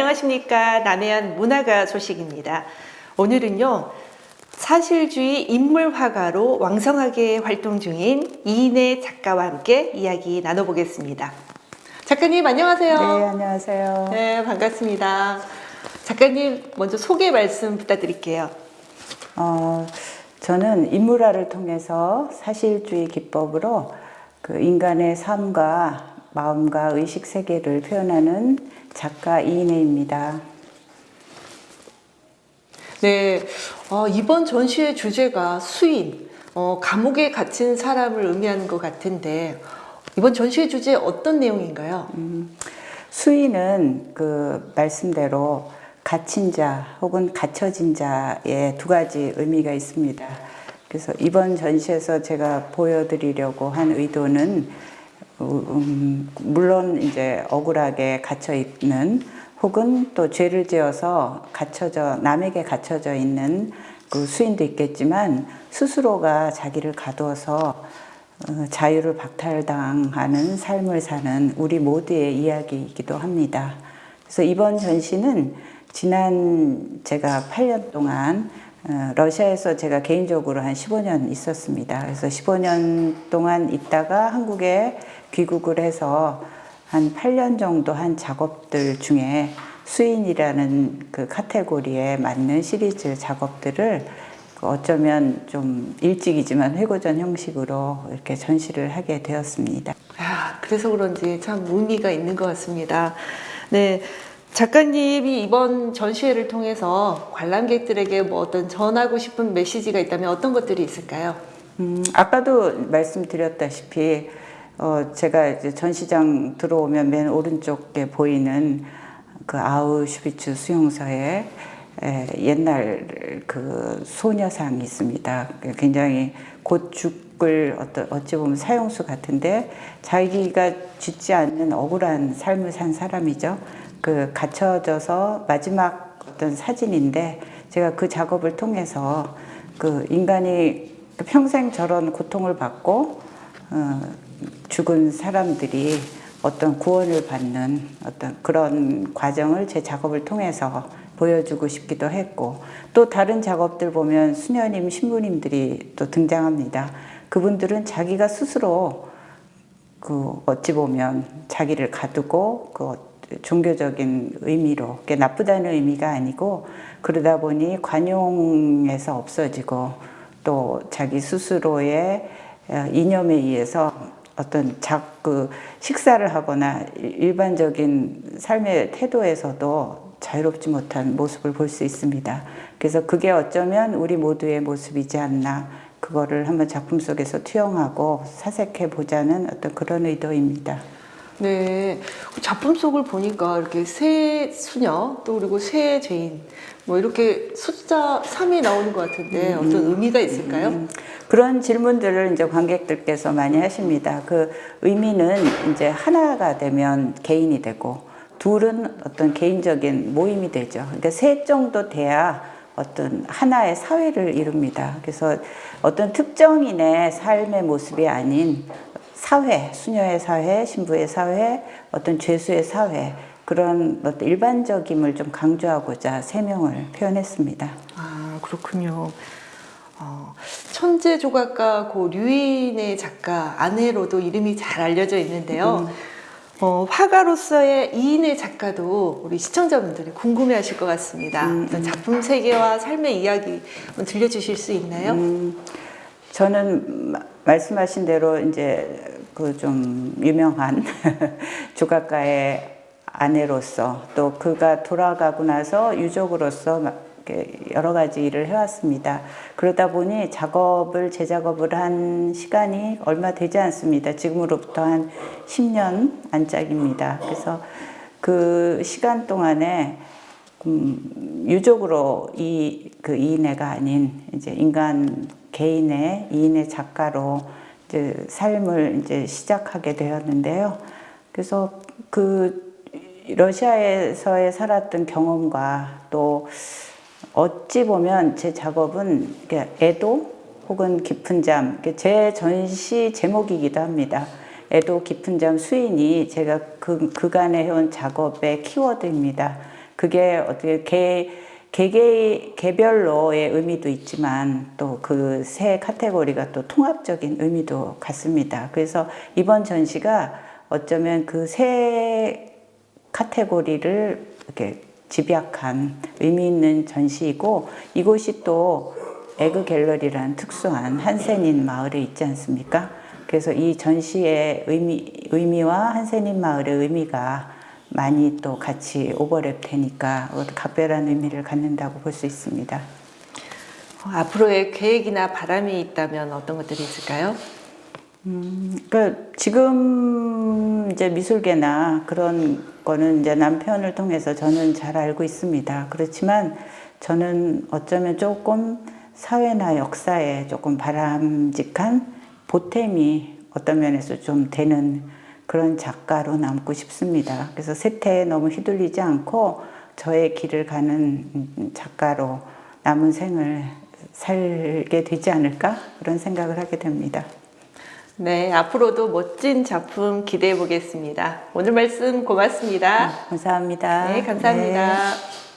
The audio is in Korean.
안녕하십니까 남해안 문화가 소식입니다. 오늘은요 사실주의 인물 화가로 왕성하게 활동 중인 이인혜 작가와 함께 이야기 나눠보겠습니다. 작가님 안녕하세요. 네, 안녕하세요. 네, 반갑습니다. 작가님 먼저 소개 말씀 부탁드릴게요. 어, 저는 인물화를 통해서 사실주의 기법으로 그 인간의 삶과 마음과 의식 세계를 표현하는 작가 이인혜입니다. 네, 어, 이번 전시의 주제가 수인, 어, 감옥에 갇힌 사람을 의미하는 것 같은데 이번 전시의 주제 어떤 내용인가요? 수인은 그 말씀대로 갇힌 자 혹은 갇혀진 자의 두 가지 의미가 있습니다. 그래서 이번 전시에서 제가 보여드리려고 한 의도는 음, 물론 이제 억울하게 갇혀 있는 혹은 또 죄를 지어서 갇혀져 남에게 갇혀져 있는 그 수인도 있겠지만 스스로가 자기를 가두어서 어, 자유를 박탈당하는 삶을 사는 우리 모두의 이야기이기도 합니다. 그래서 이번 전시는 지난 제가 8년 동안 어, 러시아에서 제가 개인적으로 한 15년 있었습니다. 그래서 15년 동안 있다가 한국에 귀국을 해서 한 8년 정도 한 작업들 중에 수인이라는 그 카테고리에 맞는 시리즈 작업들을 그 어쩌면 좀 일찍이지만 회고전 형식으로 이렇게 전시를 하게 되었습니다. 아, 그래서 그런지 참 의미가 있는 것 같습니다. 네. 작가님이 이번 전시회를 통해서 관람객들에게 뭐 어떤 전하고 싶은 메시지가 있다면 어떤 것들이 있을까요? 음, 아까도 말씀드렸다시피 어, 제가 이제 전시장 들어오면 맨 오른쪽에 보이는 그 아우슈비츠 수용소에 에, 옛날 그 소녀상이 있습니다. 굉장히 곧 죽을 어떤 어찌 보면 사형수 같은데 자기가 짓지 않는 억울한 삶을 산 사람이죠. 그 갇혀져서 마지막 어떤 사진인데 제가 그 작업을 통해서 그 인간이 평생 저런 고통을 받고 어, 죽은 사람들이 어떤 구원을 받는 어떤 그런 과정을 제 작업을 통해서 보여주고 싶기도 했고 또 다른 작업들 보면 수녀님 신부님들이 또 등장합니다. 그분들은 자기가 스스로 그 어찌 보면 자기를 가두고 그 종교적인 의미로 그게 나쁘다는 의미가 아니고 그러다 보니 관용에서 없어지고 또 자기 스스로의 어, 이념에 의해서 어떤 자그 식사를 하거나 일반적인 삶의 태도에서도 자유롭지 못한 모습을 볼 수 있습니다. 그래서 그게 어쩌면 우리 모두의 모습이지 않나 그거를 한번 작품 속에서 투영하고 사색해 보자는 어떤 그런 의도입니다. 네. 그 작품 속을 보니까 이렇게 새 수녀 또 그리고 새 죄인 뭐 이렇게 숫자 3이 나오는 것 같은데 어떤 의미가 있을까요? 음, 그런 질문들을 이제 관객들께서 많이 하십니다. 그 의미는 이제 하나가 되면 개인이 되고 둘은 어떤 개인적인 모임이 되죠. 그러니까 셋 정도 돼야 어떤 하나의 사회를 이룹니다. 그래서 어떤 특정인의 삶의 모습이 아닌 사회, 수녀의 사회, 신부의 사회, 어떤 죄수의 사회 그런 어떤 일반적임을 좀 강조하고자 세 명을 표현했습니다. 아 그렇군요. 어, 천재 조각가 고 류인의 작가 아내로도 이름이 잘 알려져 있는데요. 어, 화가로서의 이인의 작가도 우리 시청자분들이 궁금해하실 것 같습니다. 어떤 작품 세계와 삶의 이야기 들려주실 수 있나요? 음, 저는 마- 말씀하신 대로 이제 그 좀 유명한 조각가의 아내로서 또 그가 돌아가고 나서 유족으로서 여러 가지 일을 해왔습니다. 그러다 보니 작업을 재작업을 한 시간이 얼마 되지 않습니다. 지금으로부터 한 10년 안짝입니다. 그래서 그 시간 동안에 음, 유족으로 이 그 이인애가 아닌 이제 인간 개인의 이인의 작가로 이제 삶을 이제 시작하게 되었는데요. 그래서 그 러시아에서의 살았던 경험과 또 어찌 보면 제 작업은 애도 혹은 깊은 잠, 제 전시 제목이기도 합니다. 애도 깊은 잠 수인이 제가 그 그간에 해온 작업의 키워드입니다. 그게 어떻게 개 개개 개별로의 의미도 있지만 또 그 세 카테고리가 또 통합적인 의미도 같습니다. 그래서 이번 전시가 어쩌면 그 세 카테고리를 이렇게 집약한 의미 있는 전시이고 이곳이 또 에그 갤러리라는 특수한 한센인 마을에 있지 않습니까? 그래서 이 전시의 의미, 의미와 한센인 마을의 의미가 많이 또 같이 오버랩 되니까 각별한 의미를 갖는다고 볼 수 있습니다. 어, 앞으로의 계획이나 바람이 있다면 어떤 것들이 있을까요? 그러니까 지금 이제 미술계나 그런 거는 이제 남편을 통해서 저는 잘 알고 있습니다. 그렇지만 저는 어쩌면 조금 사회나 역사에 조금 바람직한 보탬이 어떤 면에서 좀 되는 그런 작가로 남고 싶습니다. 그래서 세태에 너무 휘둘리지 않고 저의 길을 가는 작가로 남은 생을 살게 되지 않을까 그런 생각을 하게 됩니다. 네, 앞으로도 멋진 작품 기대해 보겠습니다. 오늘 말씀 고맙습니다. 감사합니다. 네, 감사합니다. 네.